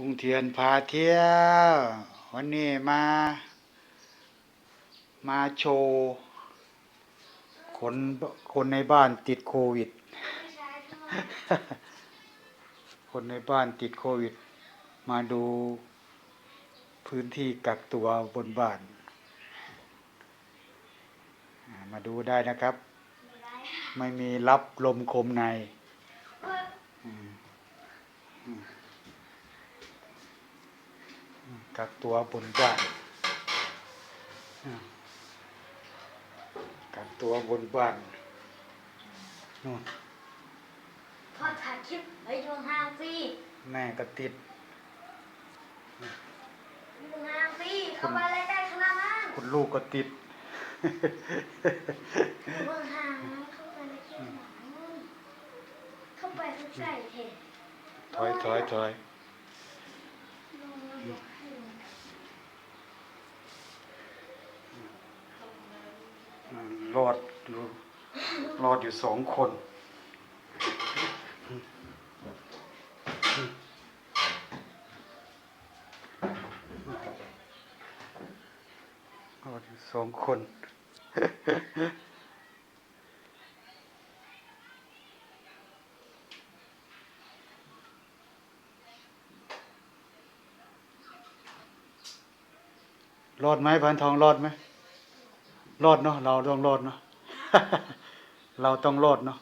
ลุงเทียนพาเที่ยว วันนี้มา มาโชว์คนคนในบ้านติดโควิด คนในบ้านติดโควิด มาดูพื้นที่กักตัวบนบ้าน มาดูได้นะครับ ไม่มีรับลมคมในอืมอืมอืม กักตัวบนบ้านอืมกักตัวบนบ้านนู่นพอถ่ายคลิปไปอยู่ห่างฟรีแม่ก็ติดอยู่ห่างฟรีเข้าไปเลยได้ขนาดนั้นคุณลูกก็ติดเบื้องห่างเข้าไปในคลิปหนังเข้าไปทุกใจเถอะถอยถอยถอย ลงมาบอกให้ลง อืม รอดอยู่รอดอยู่สองคน รอดอยู่สองคนรอดไหมพันทองรอดไหม รอดเนาะเราต้องรอดเนาะเราต้องรอดเนาะ